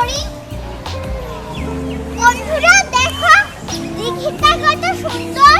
হরিণ বন্ধুরা দেখো দীঘিটা কত সুন্দর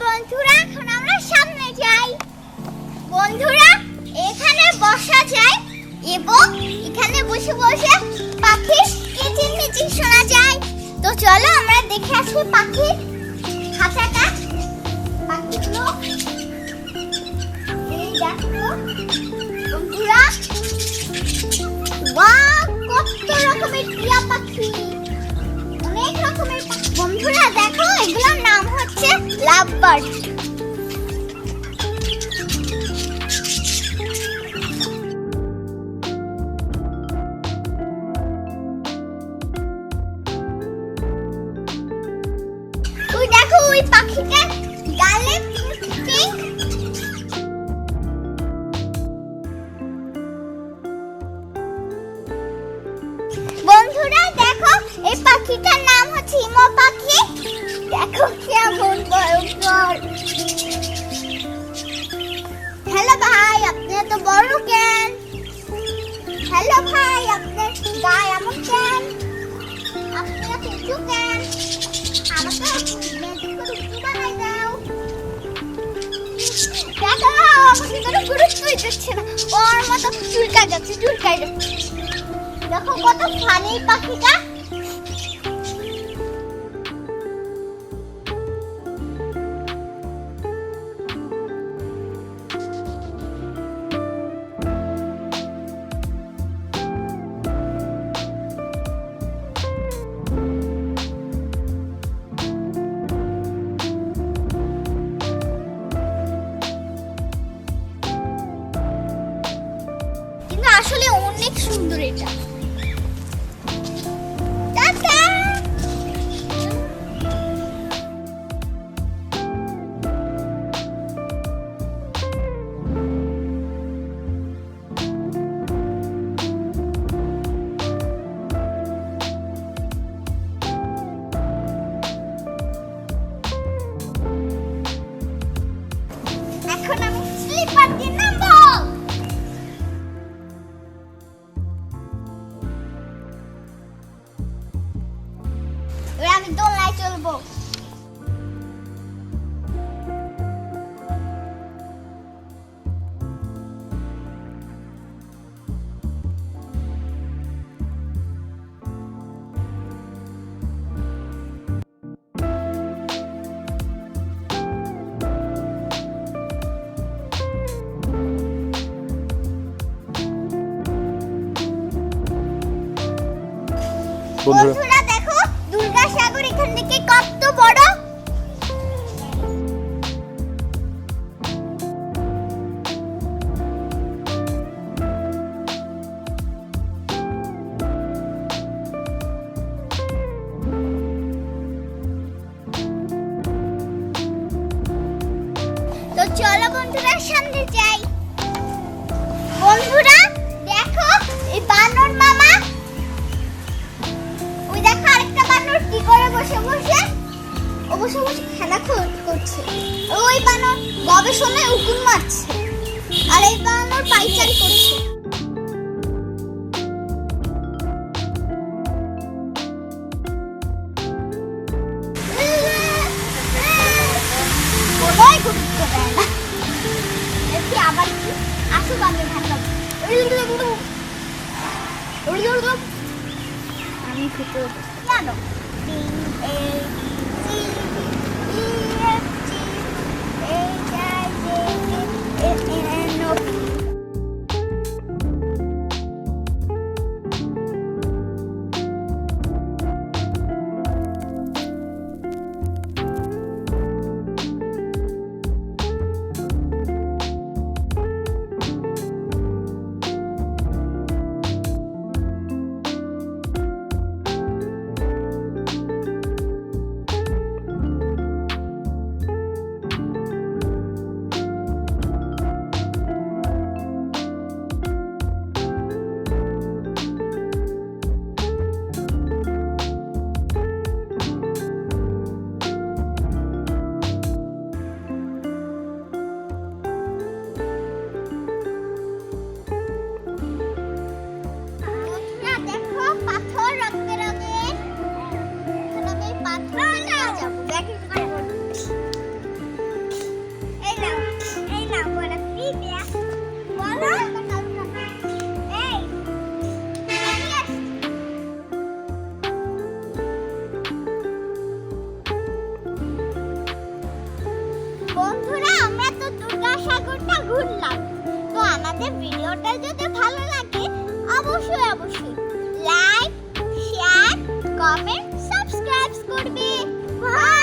বন্ধুরা, এখন আমরা সামনে যাই। বন্ধুরা, এখানে বসা যায় এবং এখানে বসে বসে পাখির কিচিরমিচির শোনা যায়। তো চলো আমরা দেখে আসি পাখির খাঁচাটা পাখিগুলো বন্ধুরা। কত রকমের লাভ ওই পাখিটার গালে বন্ধুরা দেখো এই পাখিটার নাম হচ্ছে ইমো পাখি। দেখো কেমন ভয়ঙ্কর হ্যালো ভাই, আপনি এত বড় কেন? হ্যালো ভাই আপনার গায়ে এমন কেন? আপনি কেন? আমাকে মতো দেখো কত ফানি পাখিটা। আসলে অনেক সুন্দর এটা। বন্ধুরা। দেখো দুর্গা সাগর এখান থেকে কত বড়? তো চলো বন্ধুরা সামনে যাই। বন্ধুরা বসে বসে খেলা কর- করছে। ওই বানর গবেষণায় উকুন মারছে। আর এই বানর পাইচারি করছে। আবার কি? আসুক আগে ঢাকা আমি ভিতরে জানো E, F, G, H, I, J, K, L, M, N, বন্ধুরা, আমরা তো দুর্গা সাগরটা ঘুরলাম। তো আমাদের ভিডিওটা যদি ভালো লাগে, অবশ্যই অবশ্যই লাইক শেয়ার কমেন্ট সাবস্ক্রাইব করবে। Bye.